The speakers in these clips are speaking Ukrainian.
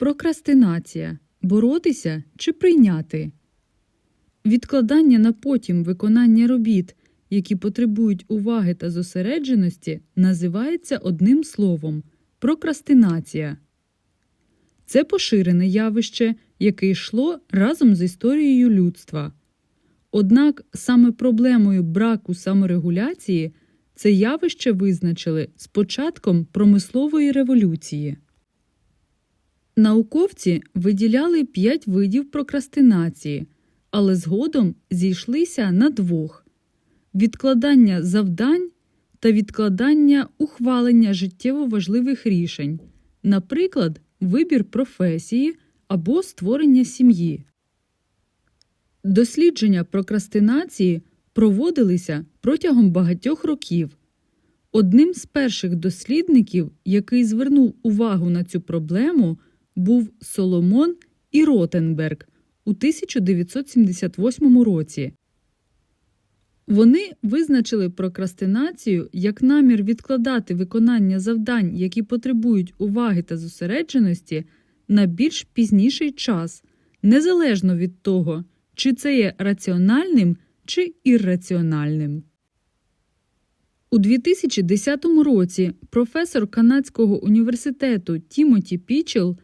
Прокрастинація боротися чи прийняти. Відкладання на потім виконання робіт, які потребують уваги та зосередженості, називається одним словом прокрастинація. Це поширене явище, яке йшло разом з історією людства. Однак саме проблемою браку саморегуляції це явище визначили з початком промислової революції. Науковці виділяли п'ять видів прокрастинації, але згодом зійшлися на двох: відкладання завдань та відкладання ухвалення життєво важливих рішень, наприклад, вибір професії або створення сім'ї. Дослідження прокрастинації проводилися протягом багатьох років. Одним з перших дослідників, який звернув увагу на цю проблему, був Соломон і Ротенберг у 1978 році. Вони визначили прокрастинацію як намір відкладати виконання завдань, які потребують уваги та зосередженості, на більш пізніший час, незалежно від того, чи це є раціональним чи ірраціональним. У 2010 році професор Канадського університету Тімоті Пічел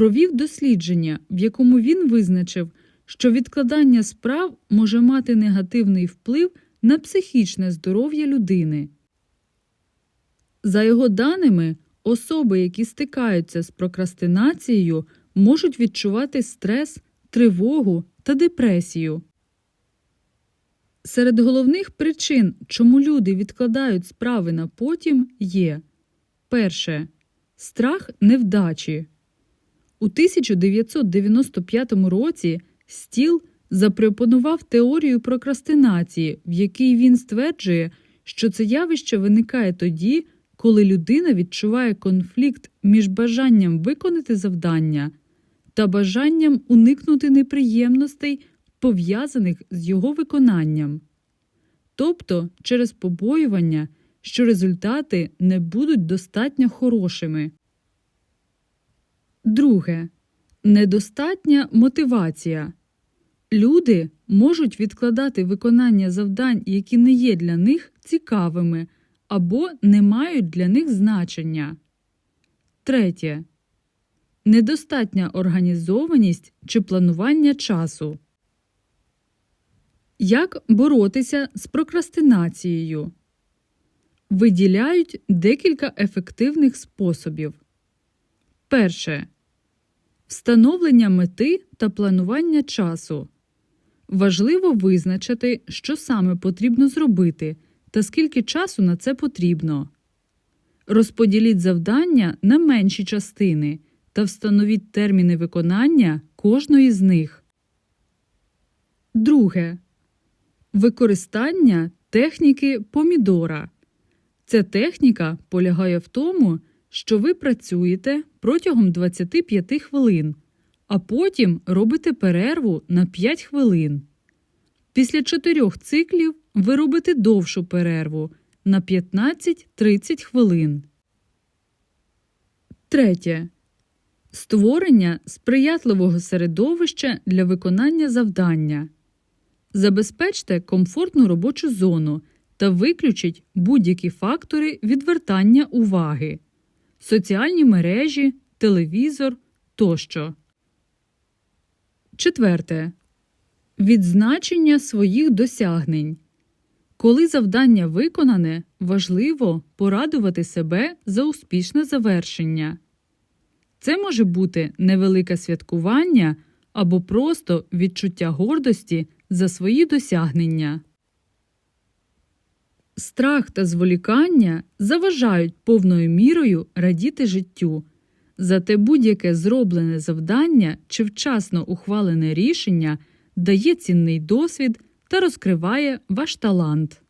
провів дослідження, в якому він визначив, що відкладання справ може мати негативний вплив на психічне здоров'я людини. За його даними, особи, які стикаються з прокрастинацією, можуть відчувати стрес, тривогу та депресію. Серед головних причин, чому люди відкладають справи на потім, є перше страх невдачі. У 1995 році Стіл запропонував теорію прокрастинації, в якій він стверджує, що це явище виникає тоді, коли людина відчуває конфлікт між бажанням виконати завдання та бажанням уникнути неприємностей, пов'язаних з його виконанням, тобто через побоювання, що результати не будуть достатньо хорошими. Друге. Недостатня мотивація. Люди можуть відкладати виконання завдань, які не є для них цікавими або не мають для них значення. Третє. Недостатня організованість чи планування часу. Як боротися з прокрастинацією? Виділяють декілька ефективних способів. Перше. Встановлення мети та планування часу. Важливо визначити, що саме потрібно зробити та скільки часу на це потрібно. Розподіліть завдання на менші частини та встановіть терміни виконання кожної з них. Друге. Використання техніки помідора. Ця техніка полягає в тому, що ви працюєте протягом 25 хвилин, а потім робите перерву на 5 хвилин. Після чотирьох циклів ви робите довшу перерву на 15-30 хвилин. Третє. Створення сприятливого середовища для виконання завдання. Забезпечте комфортну робочу зону та виключіть будь-які фактори відвертання уваги соціальні мережі, телевізор тощо. Четверте. Відзначення своїх досягнень. Коли завдання виконане, важливо порадувати себе за успішне завершення. Це може бути невелике святкування або просто відчуття гордості за свої досягнення. Страх та зволікання заважають повною мірою радіти життю. Зате будь-яке зроблене завдання чи вчасно ухвалене рішення дає цінний досвід та розкриває ваш талант.